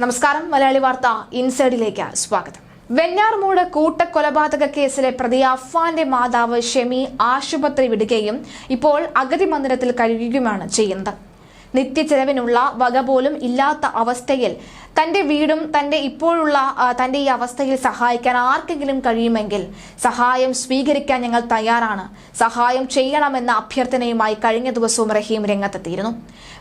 നമസ്കാരം മലയാളി വാർത്ത ഇൻസൈഡിലേക്ക് സ്വാഗതം. വെഞ്ഞാർമൂട് കൂട്ടക്കൊലപാതക കേസിലെ പ്രതി അഫ്വാന്റെ മാതാവ് ഷെമി ആശുപത്രി വിടുകയും ഇപ്പോൾ അഗതി മന്ദിരത്തിൽ കഴിയുകയുമാണ് ചെയ്യുന്നത്. നിത്യചെലവിനുള്ള വക പോലും ഇല്ലാത്ത അവസ്ഥയിൽ തന്റെ വീടും തന്റെ ഇപ്പോഴുള്ള തന്റെ ഈ അവസ്ഥയിൽ സഹായിക്കാൻ ആർക്കെങ്കിലും കഴിയുമെങ്കിൽ സഹായം സ്വീകരിക്കാൻ ഞങ്ങൾ തയ്യാറാണ്. സഹായം ചെയ്യണമെന്ന അഭ്യർത്ഥനയുമായി കഴിഞ്ഞ ദിവസവും റഹീം രംഗത്തെത്തിയിരുന്നു.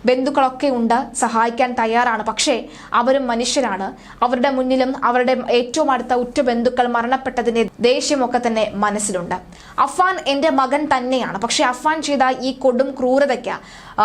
ബന്ധുക്കളൊക്കെ ഉണ്ട് സഹായിക്കാൻ തയ്യാറാണ്. പക്ഷേ അവരും മനുഷ്യരാണ്. അവരുടെ മുന്നിലും അവരുടെ ഏറ്റവും അടുത്ത ഉറ്റ ബന്ധുക്കൾ മരണപ്പെട്ടതിന്റെ ദേഷ്യമൊക്കെ തന്നെ മനസ്സിലുണ്ട്. അഫാൻ എന്റെ മകൻ തന്നെയാണ്. പക്ഷെ അഫാൻ ചെയ്ത ഈ കൊടും ക്രൂരതയ്ക്ക്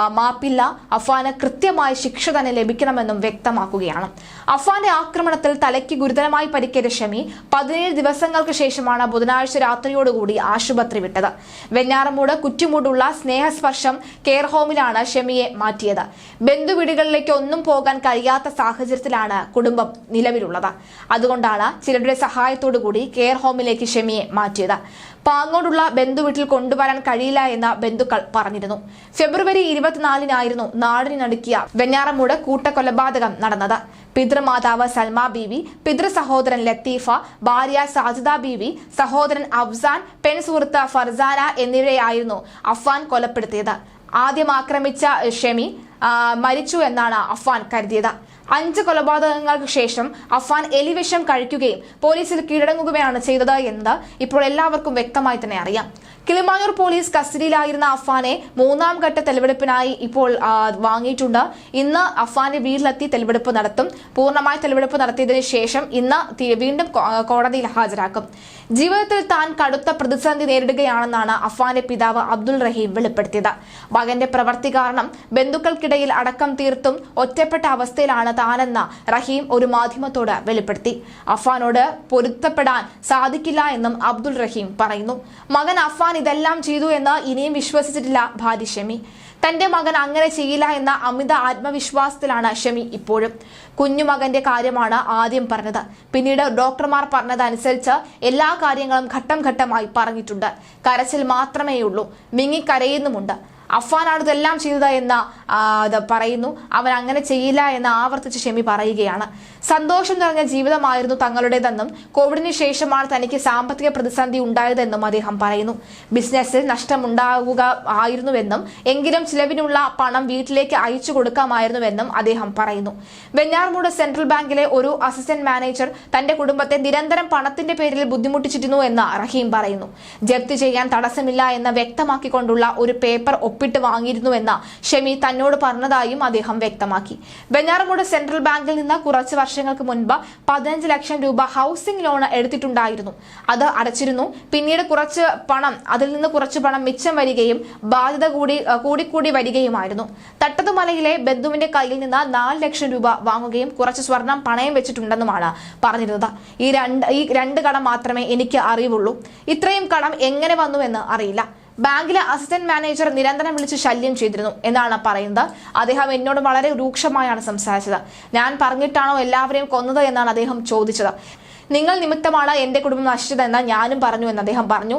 മാപ്പില്ല. അഫാന് കൃത്യമായ ശിക്ഷ തന്നെ ലഭിക്കണമെന്നും വ്യക്തമാക്കുകയാണ്. അഫാന്റെ ആക്രമണത്തിൽ തലയ്ക്ക് ഗുരുതരമായി പരിക്കേറ്റ ഷമി പതിനേഴ് ദിവസങ്ങൾക്ക് ശേഷമാണ് ബുധനാഴ്ച രാത്രിയോടുകൂടി ആശുപത്രി വിട്ടത്. വെഞ്ഞാറമൂട് കുറ്റിമൂടുള്ള സ്നേഹസ്പർശം കെയർ ഹോമിലാണ് ഷമിയെ മാറ്റിയത്. ബന്ധുവീടുകളിലേക്ക് ഒന്നും പോകാൻ കഴിയാത്ത സാഹചര്യത്തിലാണ് കുടുംബം നിലവിലുള്ളത്. അതുകൊണ്ടാണ് ചിലരുടെ സഹായത്തോടുകൂടി കെയർ ഹോമിലേക്ക് ഷമിയെ മാറ്റിയത്. പാങ്ങോടുള്ള ബന്ധുവീട്ടിൽ കൊണ്ടുവരാൻ കഴിയില്ല എന്ന് ബന്ധുക്കൾ പറഞ്ഞിരുന്നു. ഫെബ്രുവരി ഇരുപത്തിനാലിനായിരുന്നു നാടിനടുക്കിയ വെഞ്ഞാറമൂട് കൂട്ടക്കൊലപാതകം നടന്നത്. പിതൃമാതാവ് സൽമ ബീവി പിതൃ സഹോദരൻ ലത്തീഫ ഭാര്യ സാജിദ ബീവി സഹോദരൻ അഫ്സാൻ പെൺ സുഹൃത്ത് ഫർസാന എന്നിവരെയായിരുന്നു അഫ്വാൻ കൊലപ്പെടുത്തിയത്. ആദ്യം ആക്രമിച്ച ഷെമി മരിച്ചു എന്നാണ് അഫ്വാൻ കരുതിയത്. അഞ്ച് കൊലപാതകങ്ങൾക്ക് ശേഷം അഫാൻ എലിവിഷം കഴിക്കുകയും പോലീസിൽ കീഴടങ്ങുകയാണ് ചെയ്തത് എന്ന് ഇപ്പോൾ എല്ലാവർക്കും വ്യക്തമായി തന്നെ അറിയാം. കിളിമാനൂർ പോലീസ് കസ്റ്റഡിയിലായിരുന്ന അഫാനെ മൂന്നാം ഘട്ട തെളിവെടുപ്പിനായി ഇപ്പോൾ വാങ്ങിയിട്ടുണ്ട്. ഇന്ന് അഫാന്റെ വീട്ടിലെത്തി തെളിവെടുപ്പ് നടത്തും. പൂർണമായ തെളിവെടുപ്പ് നടത്തിയതിന് ശേഷം ഇന്ന് വീണ്ടും കോടതിയിൽ ഹാജരാക്കും. ജീവിതത്തിൽ താൻ കടുത്ത പ്രതിസന്ധി നേരിടുകയാണെന്നാണ് അഫാന്റെ പിതാവ് അബ്ദുൾ റഹീം വെളിപ്പെടുത്തിയത്. മകന്റെ പ്രവൃത്തി കാരണം ബന്ധുക്കൾക്കിടയിൽ അടക്കം തീർത്തും ഒറ്റപ്പെട്ട അവസ്ഥയിലാണ് താനെന്ന് റഹീം ഒരു മാധ്യമത്തോട് വെളിപ്പെടുത്തി. അഫാനോട് പൊരുത്തപ്പെടാൻ സാധിക്കില്ല എന്നും അബ്ദുൾ റഹീം പറയുന്നു. മകൻ അഫാൻ ഇതെല്ലാം ചെയ്തു എന്ന് ഇനിയും വിശ്വസിച്ചിട്ടില്ല ഭാര്യ ഷമി. തന്റെ മകൻ അങ്ങനെ ചെയ്യില്ല എന്ന അമിത ആത്മവിശ്വാസത്തിലാണ് ഷമി ഇപ്പോഴും. കുഞ്ഞുമകന്റെ കാര്യമാണ് ആദ്യം പറഞ്ഞത്. പിന്നീട് ഡോക്ടർമാർ പറഞ്ഞതനുസരിച്ച് എല്ലാ കാര്യങ്ങളും ഘട്ടം ഘട്ടമായി പറഞ്ഞിട്ടുണ്ട്. കരച്ചിൽ മാത്രമേയുള്ളൂ. മിങ്ങിക്കരയുന്നുമുണ്ട്. അഫാനാണ് ഇതെല്ലാം ചെയ്തത് എന്ന് പറയുന്നു. അവൻ അങ്ങനെ ചെയ്യില്ല എന്ന് ആവർത്തിച്ച് ഷെമി പറയുകയാണ്. സന്തോഷം നിറഞ്ഞ ജീവിതമായിരുന്നു തങ്ങളുടേതെന്നും കോവിഡിന് ശേഷമാണ് തനിക്ക് സാമ്പത്തിക പ്രതിസന്ധി ഉണ്ടായതെന്നും അദ്ദേഹം പറയുന്നു. ബിസിനസ്സിൽ നഷ്ടമുണ്ടാകുക ആയിരുന്നുവെന്നും എങ്കിലും ചിലവിനുള്ള പണം വീട്ടിലേക്ക് അയച്ചു കൊടുക്കാമായിരുന്നുവെന്നും അദ്ദേഹം പറയുന്നു. വെഞ്ഞാർമൂട് സെൻട്രൽ ബാങ്കിലെ ഒരു അസിസ്റ്റന്റ് മാനേജർ തന്റെ കുടുംബത്തെ നിരന്തരം പണത്തിന്റെ പേരിൽ ബുദ്ധിമുട്ടിച്ചിരുന്നു എന്ന് റഹീം പറയുന്നു. ജപ്തി ചെയ്യാൻ തടസ്സമില്ല എന്ന് വ്യക്തമാക്കിക്കൊണ്ടുള്ള ഒരു പേപ്പർ ഒപ്പിട്ട് വാങ്ങിയിരുന്നുവെന്ന് ഷെമി തന്നോട് പറഞ്ഞതായും അദ്ദേഹം വ്യക്തമാക്കി. വെഞ്ഞാറമൂട് സെൻട്രൽ ബാങ്കിൽ നിന്ന് കുറച്ച് വർഷങ്ങൾക്ക് മുൻപ് പതിനഞ്ച് ലക്ഷം രൂപ ഹൗസിംഗ് ലോൺ എടുത്തിട്ടുണ്ടായിരുന്നു. അത് അടച്ചിരുന്നു. പിന്നീട് കുറച്ച് പണം അതിൽ നിന്ന് കുറച്ച് പണം മിച്ചം വരികയും ബാധ്യത കൂടി കൂടിക്കൂടി വരികയുമായിരുന്നു. തട്ടത്തുമലയിലെ ബന്ധുവിന്റെ കയ്യിൽ നിന്ന് നാല് ലക്ഷം രൂപ വാങ്ങുകയും കുറച്ച് സ്വർണം പണയം വെച്ചിട്ടുണ്ടെന്നുമാണ് പറഞ്ഞിരുന്നത്. ഈ രണ്ട് ഈ രണ്ട് കടം മാത്രമേ എനിക്ക് അറിയുള്ളൂ ഇത്രയും കടം എങ്ങനെ വന്നുവെന്ന് അറിയില്ല. ബാങ്കിലെ അസിസ്റ്റന്റ് മാനേജർ നിരന്തരം വിളിച്ച് ശല്യം ചെയ്തിരുന്നു എന്നാണ് പറയുന്നത്. അദ്ദേഹം എന്നോട് വളരെ രൂക്ഷമായാണ് സംസാരിച്ചത്. ഞാൻ പറഞ്ഞിട്ടാണോ എല്ലാവരെയും കൊന്നത് എന്നാണ് അദ്ദേഹം ചോദിച്ചത്. നിങ്ങൾ നിമിത്തമാണ് എന്റെ കുടുംബം നശിച്ചതെന്ന് ഞാനും പറഞ്ഞു എന്ന് അദ്ദേഹം പറഞ്ഞു.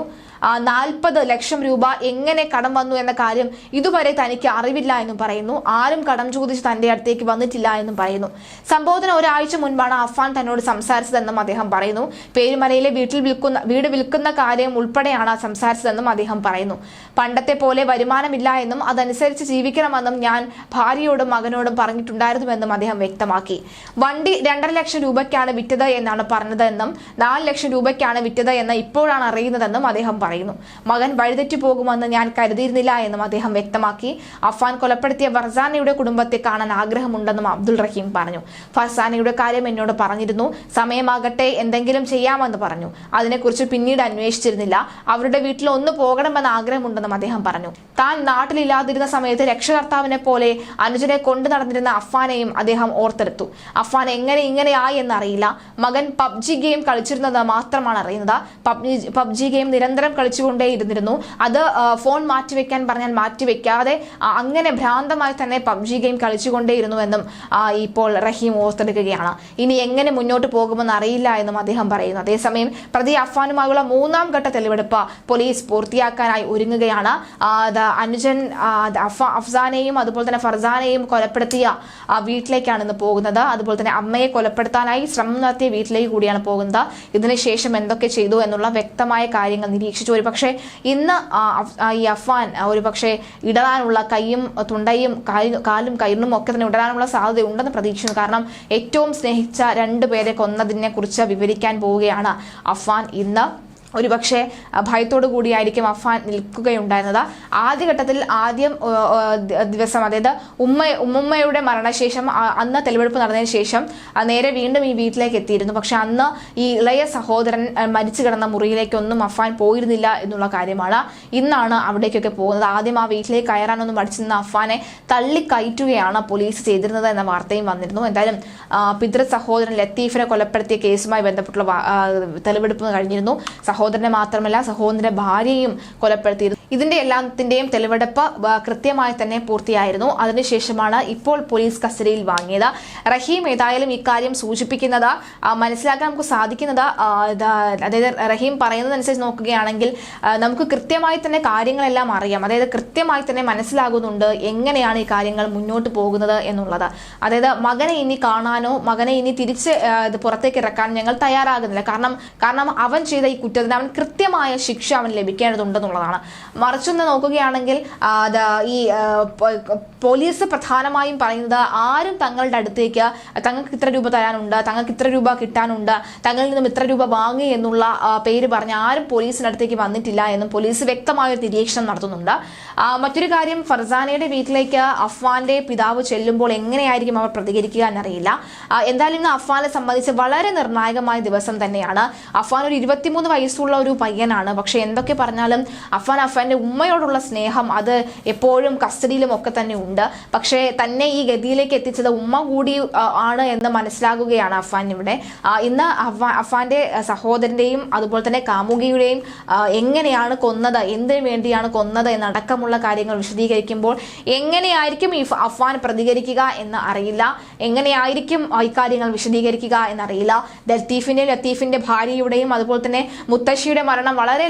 നാൽപ്പത് ലക്ഷം രൂപ എങ്ങനെ കടം വന്നു എന്ന കാര്യം ഇതുവരെ തനിക്ക് അറിവില്ല എന്നും പറയുന്നു. ആരും കടം ചോദിച്ച് തന്റെ അടുത്തേക്ക് വന്നിട്ടില്ല എന്നും പറയുന്നു. സംഭവത്തിന് ഒരാഴ്ച മുൻപാണ് അഫാൻ തന്നോട് സംസാരിച്ചതെന്നും അദ്ദേഹം പറയുന്നു. പേരുമലയിലെ വീട്ടിൽ വിൽക്കുന്ന വീട് വിൽക്കുന്ന കാര്യം ഉൾപ്പെടെയാണ് സംസാരിച്ചതെന്നും അദ്ദേഹം പറയുന്നു. പണ്ടത്തെ പോലെ വരുമാനമില്ല എന്നും അതനുസരിച്ച് ജീവിക്കണമെന്നും ഞാൻ ഭാര്യയോടും മകനോടും പറഞ്ഞിട്ടുണ്ടായിരുന്നുവെന്നും അദ്ദേഹം വ്യക്തമാക്കി. വണ്ടി രണ്ടര ലക്ഷം രൂപയ്ക്കാണ് വിറ്റത് എന്നാണ് പറഞ്ഞതെന്നും നാല് ലക്ഷം രൂപയ്ക്കാണ് വിറ്റത് എന്ന് ഇപ്പോഴാണ് അറിയുന്നതെന്നും അദ്ദേഹം പറയുന്നു. മകൻ വഴിതെറ്റി പോകുമെന്ന് ഞാൻ കരുതിയിരുന്നില്ല എന്നും അദ്ദേഹം വ്യക്തമാക്കി. അഫാൻ കൊലപ്പെടുത്തിയ ഫർസാനയുടെ കുടുംബത്തെ കാണാൻ ആഗ്രഹമുണ്ടെന്നും അബ്ദുൾ റഹീം പറഞ്ഞു. ഫർസാനയുടെ കാര്യം എന്നോട് പറഞ്ഞിരുന്നു. സമയമാകട്ടെ എന്തെങ്കിലും ചെയ്യാമെന്ന് പറഞ്ഞു. അതിനെക്കുറിച്ച് പിന്നീട് അന്വേഷിച്ചിരുന്നില്ല. അവരുടെ വീട്ടിൽ ഒന്ന് പോകണമെന്ന് ആഗ്രഹമുണ്ടെന്നും അദ്ദേഹം പറഞ്ഞു. താൻ നാട്ടിലില്ലാതിരുന്ന സമയത്ത് രക്ഷകർത്താവിനെ പോലെ അനുജനെ കൊണ്ടു നടന്നിരുന്ന അഫാനെയും അദ്ദേഹം ഓർത്തെടുത്തു. അഫാൻ എങ്ങനെ ഇങ്ങനെയായി എന്നറിയില്ല. മകൻ പബ്ജി ഗെയിം കളിച്ചിരുന്നത് മാത്രമാണ് അറിയുന്നത്. പബ്ജി പബ്ജി ഗെയിം നിരന്തരം കളിച്ചുകൊണ്ടേ ഇരുന്നിരുന്നു അത് ഫോൺ മാറ്റിവെക്കാൻ പറഞ്ഞാൽ മാറ്റിവെക്കാതെ അങ്ങനെ ഭ്രാന്തമായി തന്നെ പബ്ജി ഗെയിം കളിച്ചുകൊണ്ടേയിരുന്നു എന്നും ഇപ്പോൾ റഹീം ഓർത്തെടുക്കുകയാണ്. ഇനി എങ്ങനെ മുന്നോട്ട് പോകുമെന്ന് അറിയില്ല എന്നും അദ്ദേഹം പറയുന്നു. അതേസമയം പ്രതി അഫ്വാനുമായുള്ള മൂന്നാം ഘട്ട തെളിവെടുപ്പ് പോലീസ് പൂർത്തിയാക്കാനായി ഒരുങ്ങുകയാണ്. അനുജൻ അഫ്സാനെയും അതുപോലെ തന്നെ ഫർസാനെയും കൊലപ്പെടുത്തിയ വീട്ടിലേക്കാണ് ഇന്ന് പോകുന്നത്. അതുപോലെ തന്നെ അമ്മയെ കൊലപ്പെടുത്താനായി ശ്രമം നടത്തിയ വീട്ടിലേക്ക് കൂടിയാണ് പോകുന്നത്. ഇതിനുശേഷം എന്തൊക്കെ ചെയ്തു എന്നുള്ള വ്യക്തമായ കാര്യങ്ങൾ നിരീക്ഷിച്ചു ഒരുപക്ഷെ ഇന്ന് പക്ഷേ ഇന്ന് ഈ അഫ്വാൻ ഒരു ഒരുപക്ഷെ ഇടറാനുള്ള കൈയും തുണ്ടയും കാലും- കാലും ഒക്കെ തന്നെ ഇടറാനുള്ള സാധ്യത ഉണ്ടെന്ന് പ്രതീക്ഷിക്കുന്നു. കാരണം ഏറ്റവും സ്നേഹിച്ച രണ്ട് പേരെ കൊന്നതിനെ കുറിച്ച് വിവരിക്കാൻ പോവുകയാണ് അഫ്വാൻ ഇന്ന്. ഒരുപക്ഷെ ഭയത്തോടു കൂടിയായിരിക്കും അഫാൻ നിൽക്കുകയുണ്ടായിരുന്നത്. ആദ്യഘട്ടത്തിൽ ആദ്യം ദിവസം അതായത് ഉമ്മ ഉമ്മുമ്മയുടെ മരണശേഷം അന്ന് തെളിവെടുപ്പ് നടന്നതിന് ശേഷം നേരെ വീണ്ടും ഈ വീട്ടിലേക്ക് എത്തിയിരുന്നു. പക്ഷെ അന്ന് ഈ ഇളയ സഹോദരൻ മരിച്ചു കിടന്ന മുറിയിലേക്കൊന്നും അഫാൻ പോയിരുന്നില്ല എന്നുള്ള കാര്യമാണ് ഇന്നാണ് അവിടേക്കൊക്കെ പോകുന്നത്. ആദ്യം ആ വീട്ടിലേക്ക് കയറാനൊന്നും മടിച്ചിരുന്ന അഫാനെ തള്ളിക്കയറ്റുകയാണ് പോലീസ് ചെയ്തിരുന്നത് എന്ന വാർത്തയും വന്നിരുന്നു. എന്തായാലും പിതൃ സഹോദരൻ ലത്തീഫിനെ കൊലപ്പെടുത്തിയ കേസുമായി ബന്ധപ്പെട്ടുള്ള തെളിവെടുപ്പ് കഴിഞ്ഞിരുന്നു. സഹോദരനെ മാത്രമല്ല സഹോദരന്റെ ഭാര്യയും കൊലപ്പെടുത്തിയിരുന്നു. ഇതിന്റെ എല്ലാത്തിന്റെയും തെളിവെടുപ്പ് കൃത്യമായി തന്നെ പൂർത്തിയായിരുന്നു. അതിനുശേഷമാണ് ഇപ്പോൾ പോലീസ് കസ്റ്റഡിയിൽ വാങ്ങിയത്. റഹീം ഏതായാലും ഇക്കാര്യം സൂചിപ്പിക്കുന്നത് മനസ്സിലാക്കാൻ നമുക്ക് സാധിക്കുന്നത് അതായത് റഹീം പറയുന്നതനുസരിച്ച് നോക്കുകയാണെങ്കിൽ നമുക്ക് കൃത്യമായി തന്നെ കാര്യങ്ങളെല്ലാം അറിയാം. അതായത് കൃത്യമായി തന്നെ മനസ്സിലാകുന്നുണ്ട് എങ്ങനെയാണ് ഈ കാര്യങ്ങൾ മുന്നോട്ട് പോകുന്നത് എന്നുള്ളത്. അതായത് മകനെ ഇനി കാണാനോ മകനെ ഇനി തിരിച്ച് പുറത്തേക്ക് ഇറക്കാൻ ഞങ്ങൾ തയ്യാറാകുന്നില്ല. കാരണം കാരണം അവൻ ചെയ്ത ഈ കുറ്റത്തിന് അവൻ കൃത്യമായ ശിക്ഷ അവൻ ലഭിക്കേണ്ടതുണ്ടെന്നുള്ളതാണ്. മറിച്ചൊന്ന് നോക്കുകയാണെങ്കിൽ ഈ പോലീസ് പ്രധാനമായും പറയുന്നത് ആരും തങ്ങളുടെ അടുത്തേക്ക് തങ്ങൾക്ക് ഇത്ര രൂപ തരാനുണ്ട് തങ്ങൾക്ക് ഇത്ര രൂപ കിട്ടാനുണ്ട് തങ്ങളിൽ നിന്നും ഇത്ര രൂപ വാങ്ങി എന്നുള്ള പേര് പറഞ്ഞ് ആരും പോലീസിന്റെ അടുത്തേക്ക് വന്നിട്ടില്ല എന്നും പോലീസ് വ്യക്തമായ ഒരു നിരീക്ഷണം നടത്തുന്നുണ്ട്. മറ്റൊരു കാര്യം ഫർസാനയുടെ വീട്ടിലേക്ക് അഫ്വാന്റെ പിതാവ് ചെല്ലുമ്പോൾ എങ്ങനെയായിരിക്കും അവർ പ്രതികരിക്കുക എന്നറിയില്ല. എന്തായാലും ഇന്ന് അഫ്വാനെ സംബന്ധിച്ച് വളരെ നിർണായകമായ ദിവസം തന്നെയാണ്. അഫ്വാൻ ഒരു ഇരുപത്തിമൂന്ന് വയസ്സുള്ള ഒരു പയ്യനാണ്. പക്ഷെ എന്തൊക്കെ പറഞ്ഞാലും അഫാൻ അഫാന്റെ ഉമ്മയോടുള്ള സ്നേഹം അത് എപ്പോഴും കസ്റ്റഡിയിലും ഒക്കെ തന്നെ ഉണ്ട്. പക്ഷേ തന്നെ ഈ ഗതിയിലേക്ക് എത്തിച്ചത് ഉമ്മ കൂടി ആണ് എന്ന് മനസ്സിലാകുകയാണ് അഫാൻ ഇവിടെ. ഇന്ന് അഫാന്റെ സഹോദരന്റെയും അതുപോലെ തന്നെ കാമുകിയുടെയും എങ്ങനെയാണ് കൊന്നത് എന്തിനു വേണ്ടിയാണ് കൊന്നത് എന്നടക്കമുള്ള കാര്യങ്ങൾ വിശദീകരിക്കുമ്പോൾ എങ്ങനെയായിരിക്കും ഈ അഫാൻ പ്രതികരിക്കുക എന്ന് അറിയില്ല. എങ്ങനെയായിരിക്കും ഇക്കാര്യങ്ങൾ വിശദീകരിക്കുക എന്നറിയില്ല. ലത്തീഫിന്റെ ലത്തീഫിന്റെ ഭാര്യയുടെയും അതുപോലെ തന്നെ മുത്തശ്ശിയുടെ മരണം വളരെ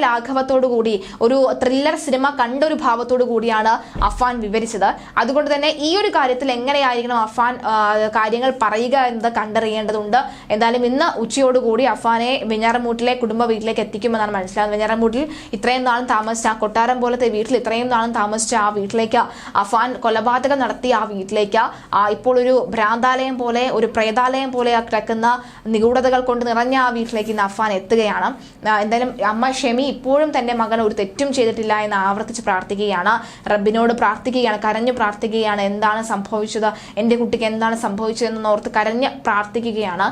കൂടി ഒരു ത്രില്ലർ സിനിമ കണ്ടൊരു ഭാവത്തോടു കൂടിയാണ് അഫാൻ വിവരിച്ചത്. അതുകൊണ്ട് തന്നെ ഈ ഒരു കാര്യത്തിൽ എങ്ങനെയായിരിക്കണം അഫാൻ കാര്യങ്ങൾ പറയുക എന്നത് കണ്ടറിയേണ്ടതുണ്ട്. എന്തായാലും ഇന്ന് ഉച്ചയോടുകൂടി അഫാനെ വെഞ്ഞാറമൂട്ടിലെ കുടുംബ വീട്ടിലേക്ക് എത്തിക്കുമെന്നാണ് മനസ്സിലാകുന്നത്. വെഞ്ഞാറമൂട്ടിൽ ഇത്രയും നാളും താമസിച്ച ആ കൊട്ടാരം പോലത്തെ വീട്ടിൽ ഇത്രയും നാളും താമസിച്ച ആ വീട്ടിലേക്ക് അഫാൻ കൊലപാതകം നടത്തിയ ആ വീട്ടിലേക്ക് ഇപ്പോൾ ഒരു ഭ്രാന്താലയം പോലെ ഒരു പ്രേതാലയം പോലെ കിടക്കുന്ന നിഗൂഢതകൾ കൊണ്ട് നിറഞ്ഞ ആ വീട്ടിലേക്ക് ഇന്ന് അഫാൻ എത്തുകയാണ്. എന്തായാലും അമ്മ ഷെമി ഇപ്പോഴും തന്റെ മകൻ ഒരു തെറ്റും ചെയ്തിട്ടില്ല എന്ന് ആവർത്തിച്ച് പ്രാർത്ഥിക്കുകയാണ്. റബ്ബിനോട് പ്രാർത്ഥിക്കുകയാണ് കരഞ്ഞു പ്രാർത്ഥിക്കുകയാണ്. എന്താണ് സംഭവിച്ചത്? എന്റെ കുട്ടിക്ക് എന്താണ് സംഭവിച്ചതെന്ന് ഓർത്ത് കരഞ്ഞ് പ്രാർത്ഥിക്കുകയാണ്.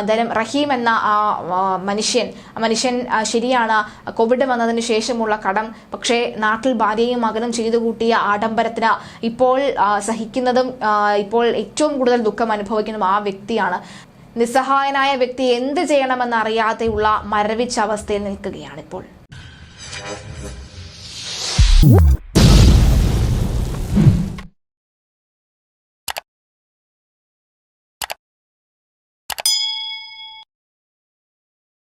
എന്തായാലും റഹീം എന്ന ആ ആ, മനുഷ്യൻ മനുഷ്യൻ ശരിയാണ്. കോവിഡ് വന്നതിന് ശേഷമുള്ള കടം പക്ഷേ നാട്ടിൽ ഭാര്യയും മകനും ചെയ്തു കൂട്ടിയ ആഡംബരത്തിന് ഇപ്പോൾ സഹിക്കുന്നതും ഇപ്പോൾ ഏറ്റവും കൂടുതൽ ദുഃഖം അനുഭവിക്കുന്നതും ആ വ്യക്തിയാണ്. നിസ്സഹായനായ വ്യക്തി എന്ത് ചെയ്യണമെന്ന് അറിയാതെയുള്ള മരവിച്ച അവസ്ഥയിൽ നിൽക്കുകയാണ് ഇപ്പോൾ